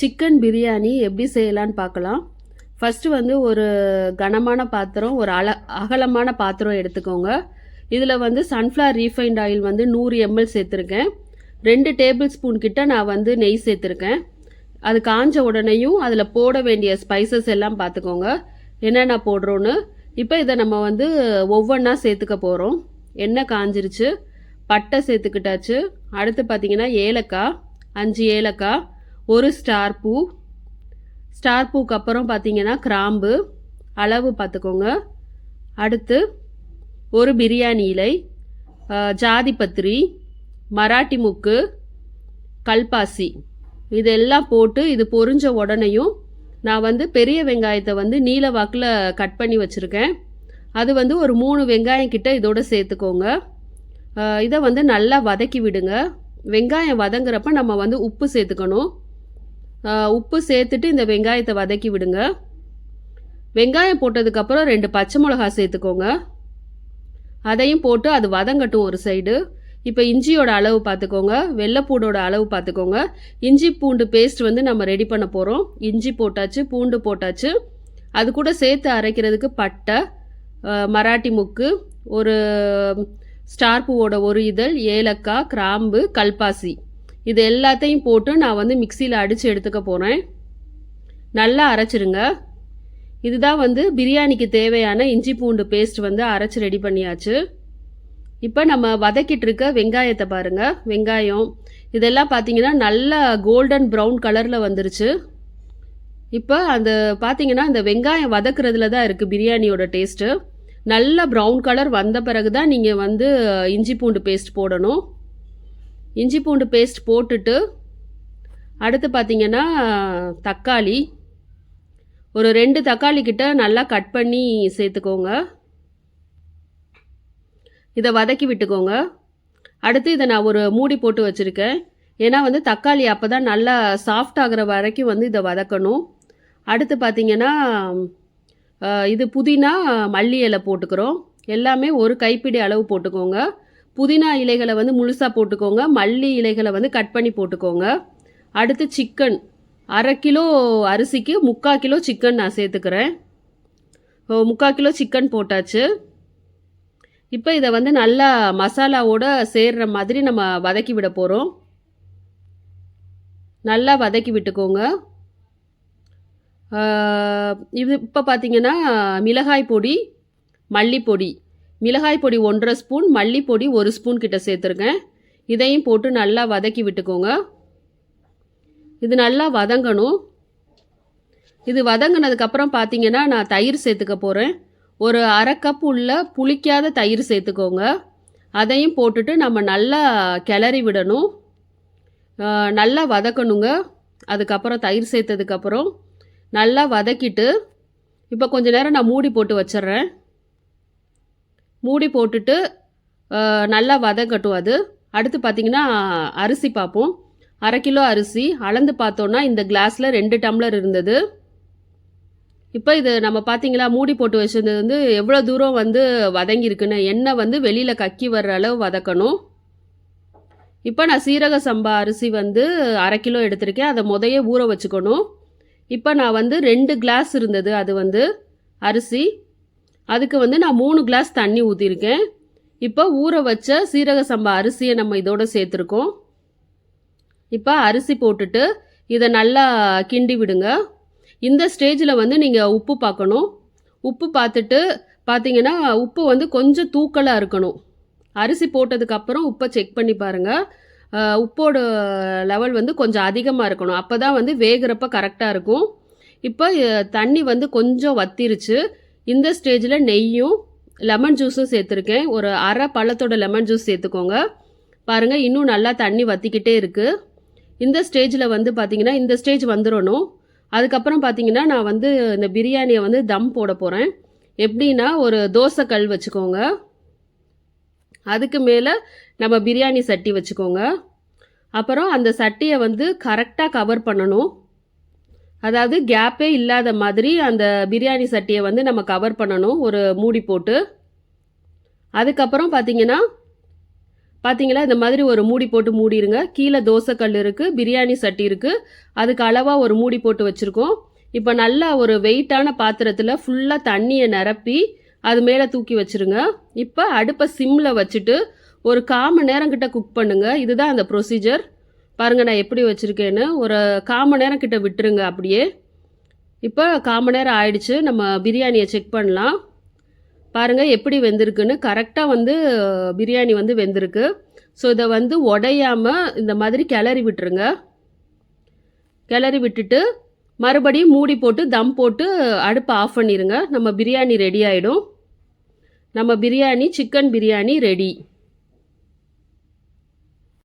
Chicken biryani எப்படி செய்யலான்னு பார்க்கலாம். ஃபஸ்ட்டு வந்து ஒரு கனமான பாத்திரம் ஒரு அல அகலமான பாத்திரம் எடுத்துக்கோங்க. இதில் வந்து சன்ஃப்ளவர் ரீஃபைண்ட் ஆயில் வந்து நூறு எம்எல் சேர்த்துருக்கேன். ரெண்டு டேபிள் ஸ்பூன் கிட்ட நான் வந்து நெய் சேர்த்துருக்கேன். அது காஞ்ச உடனேயும் அதில் போட வேண்டிய ஸ்பைசஸ் எல்லாம் பார்த்துக்கோங்க. என்னென்ன போடுறோன்னு. இப்போ இதை நம்ம வந்து ஒவ்வொன்றா சேர்த்துக்க போகிறோம் எண்ணெய் காஞ்சிருச்சு பட்டை சேர்த்துக்கிட்டாச்சு. அடுத்து பார்த்தீங்கன்னா ஏலக்காய் அஞ்சு ஏலக்காய் ஒரு ஸ்டார் பூ. ஸ்டார் பூக்கு அப்புறம் பார்த்தீங்கன்னா கிராம்பு. அளவு பார்த்துக்கோங்க அடுத்து ஒரு பிரியாணி இலை ஜாதிபத்திரி ஜாதி மராட்டி முக்கு கல்பாசி. இதெல்லாம் போட்டு இது பொரிஞ்ச உடனேயும் நான் வந்து பெரிய வெங்காயத்தை வந்து நீல வாக்கில் கட் பண்ணி வச்சுருக்கேன். அது வந்து ஒரு மூணு வெங்காயம் கிட்ட இதோட சேர்த்துக்கோங்க. இதை வந்து நல்லா வதக்கி விடுங்க. வெங்காயம் வதங்குறப்ப நம்ம வந்து உப்பு சேர்த்துக்கணும். உப்பு சேர்த்துட்டு இந்த வெங்காயத்தை வதக்கி விடுங்க. வெங்காயம் போட்டதுக்கப்புறம் ரெண்டு பச்சை மிளகா சேர்த்துக்கோங்க. அதையும் போட்டு அது வதங்கட்டும் ஒரு சைடு. இப்போ இஞ்சியோட அளவு பார்த்துக்கோங்க. வெள்ளைப்பூடோட அளவு பார்த்துக்கோங்க. இஞ்சி பூண்டு பேஸ்ட் வந்து நம்ம ரெடி பண்ண போகிறோம் இஞ்சி போட்டாச்சு பூண்டு போட்டாச்சு. அது கூட சேர்த்து அரைக்கிறதுக்கு பட்டை மராட்டி முக்கு ஒரு ஸ்டார் பூவோட ஒரு இதழ் ஏலக்காய் கிராம்பு கல்பாசி. இது எல்லாத்தையும் போட்டு நான் வந்து மிக்சியில் அடித்து எடுத்துக்க போகிறேன் நல்லா அரைச்சிருங்க. இதுதான் வந்து பிரியாணிக்கு தேவையான இஞ்சி பூண்டு பேஸ்ட் வந்து அரைச்சி ரெடி பண்ணியாச்சு. இப்போ நம்ம வதக்கிட்டு இருக்க வெங்காயத்தை பாருங்கள் வெங்காயம் இதெல்லாம் பார்த்தீங்கன்னா நல்லா கோல்டன் ப்ரௌன் கலரில் வந்துருச்சு. இப்போ அந்த பார்த்தீங்கன்னா அந்த வெங்காயம் வதக்குறதுல தான் இருக்குது பிரியாணியோட டேஸ்ட்டு நல்ல ப்ரௌன் கலர் வந்த பிறகு தான் நீங்கள் வந்து இஞ்சி பூண்டு பேஸ்ட் போடணும். இஞ்சி பூண்டு பேஸ்ட் போட்டுட்டு அடுத்து பார்த்தீங்கன்னா தக்காளி. ஒரு ரெண்டு தக்காளி கிட்ட நல்லா கட் பண்ணி சேர்த்துக்கோங்க. இதை வதக்கி விட்டுக்கோங்க. அடுத்து இதை நான் ஒரு மூடி போட்டு வச்சுருக்கேன். ஏன்னா வந்து தக்காளி அப்போ தான் நல்லா சாஃப்ட் ஆகிற வரைக்கும் வந்து இதை வதக்கணும். அடுத்து பார்த்தீங்கன்னா இது புதினா மல்லி இலை போட்டுக்கிறோம். எல்லாமே ஒரு கைப்பிடி அளவு போட்டுக்கோங்க. புதினா இலைகளை வந்து முழுசாக போட்டுக்கோங்க. மல்லி இலைகளை வந்து கட் பண்ணி போட்டுக்கோங்க. அடுத்து சிக்கன் அரை கிலோ அரிசிக்கு முக்கால் கிலோ சிக்கன் நான் சேர்த்துக்கிறேன். ஓ, முக்கால் கிலோ சிக்கன் போட்டாச்சு. இப்போ இதை வந்து நல்லா மசாலாவோட சேர்கிற மாதிரி நம்ம வதக்கி விட போகிறோம் நல்லா வதக்கி விட்டுக்கோங்க. இது இப்போ பார்த்தீங்கன்னா மிளகாய் பொடி மல்லிப்பொடி. மிளகாய் பொடி ஒன்றரை ஸ்பூன் மல்லிப்பொடி ஒரு ஸ்பூன் கிட்ட சேர்த்துருக்கேன். இதையும் போட்டு நல்லா வதக்கி விட்டுக்கோங்க. இது நல்லா வதங்கணும். இது வதங்கினதுக்கப்புறம் பார்த்தீங்கன்னா நான் தயிர் சேர்த்துக்க போகிறேன் ஒரு அரை கப் உள்ள புளிக்காத தயிர் சேர்த்துக்கோங்க. அதையும் போட்டுட்டு நம்ம நல்லா கிளறி விடணும். நல்லா வதக்கணுங்க. அதுக்கப்புறம் தயிர் சேர்த்ததுக்கப்புறம் நல்லா வதக்கிட்டு இப்போ கொஞ்ச நேரம் நான் மூடி போட்டு வச்சிடுறேன். மூடி போட்டுட்டு நல்லா வதக்கட்டும் அது. அடுத்து பார்த்தீங்கன்னா அரிசி பார்ப்போம் அரை கிலோ அரிசி. அளந்து பார்த்தோன்னா இந்த கிளாஸில் ரெண்டு டம்ளர் இருந்தது. இப்போ இது நம்ம பார்த்தீங்களா மூடி போட்டு வச்சிருந்தது வந்து எவ்வளோ தூரம் வந்து வதங்கியிருக்குன்னு எண்ணெய் வந்து வெளியில் கக்கி வர்ற அளவு வதக்கணும். இப்போ நான் சீரக சம்பா அரிசி வந்து அரை கிலோ எடுத்திருக்கேன். அதை முதைய ஊற வச்சுக்கணும். இப்போ நான் வந்து ரெண்டு கிளாஸ் இருந்தது அது வந்து அரிசி. அதுக்கு வந்து நான் மூணு கிளாஸ் தண்ணி ஊற்றிருக்கேன் இப்போ ஊற வச்ச சீரக சம்பா அரிசியை நம்ம இதோட சேர்த்துருக்கோம். இப்போ அரிசி போட்டுட்டு இதை நல்லா கிண்டி விடுங்க. இந்த ஸ்டேஜில் வந்து நீங்கள் உப்பு பார்க்கணும். உப்பு பார்த்துட்டு பார்த்தீங்கன்னா உப்பு வந்து கொஞ்சம் தூக்கலாக இருக்கணும். அரிசி போட்டதுக்கப்புறம் உப்பை செக் பண்ணி பாருங்கள் உப்போட லெவல் வந்து கொஞ்சம் அதிகமாக இருக்கணும். அப்போ தான் வந்து வேகிறப்ப கரெக்டாக இருக்கும். இப்போ தண்ணி வந்து கொஞ்சம் வத்திருச்சு. இந்த ஸ்டேஜில் நெய்யும் லெமன் ஜூஸும் சேர்த்துருக்கேன். ஒரு அரை பழத்தோட லெமன் ஜூஸ் சேர்த்துக்கோங்க. பாருங்கள் இன்னும் நல்லா தண்ணி வத்திக்கிட்டே இருக்குது இந்த ஸ்டேஜில் வந்து பார்த்தீங்கன்னா இந்த ஸ்டேஜ் வந்துடணும் அதுக்கப்புறம் பார்த்தீங்கன்னா நான் வந்து இந்த பிரியாணியை வந்து தம் போட போகிறேன் எப்படின்னா ஒரு தோசை கல் வச்சுக்கோங்க. அதுக்கு மேலே நம்ம பிரியாணி சட்டி வச்சுக்கோங்க. அப்புறம் அந்த சட்டியை வந்து கரெக்டாக கவர் பண்ணணும். அதாவது கேப்பே இல்லாத மாதிரி அந்த பிரியாணி சட்டியை வந்து நம்ம கவர் பண்ணணும். ஒரு மூடி போட்டு. அதுக்கப்புறம் பார்த்தீங்கன்னா பார்த்தீங்களா இந்த மாதிரி ஒரு மூடி போட்டு மூடிடுங்க கீழே தோசைக்கல் இருக்குது பிரியாணி சட்டி இருக்குது அதுக்கு அளவாக ஒரு மூடி போட்டு வச்சுருக்கோம். இப்போ நல்லா ஒரு வெயிட்டான பாத்திரத்தில் ஃபுல்லாக தண்ணியை நிரப்பி அது மேலே தூக்கி வச்சுருங்க. இப்போ அடுப்பை சிம்மில் வச்சுட்டு ஒரு கால் மணி நேரம் கிட்ட குக் பண்ணுங்கள் இதுதான் அந்த ப்ரொசீஜர் பாருங்கள் நான் எப்படி வச்சுருக்கேன்னு ஒரு கால் மணி நேரம் கிட்ட விட்டுருங்க அப்படியே. இப்போ கால் மணி நேரம் ஆயிடுச்சு நம்ம பிரியாணியை செக் பண்ணலாம். பாருங்கள் எப்படி வெந்திருக்குன்னு. கரெக்டாக வந்து பிரியாணி வந்து வெந்திருக்கு. ஸோ இதை வந்து உடையாமல் இந்த மாதிரி கிளறி விட்டுருங்க. கிளறி விட்டுட்டு மறுபடியும் மூடி போட்டு தம் போட்டு அடுப்பை ஆஃப் பண்ணிடுங்க நம்ம பிரியாணி ரெடி ஆகிடும் நம்ம பிரியாணி சிக்கன் பிரியாணி ரெடி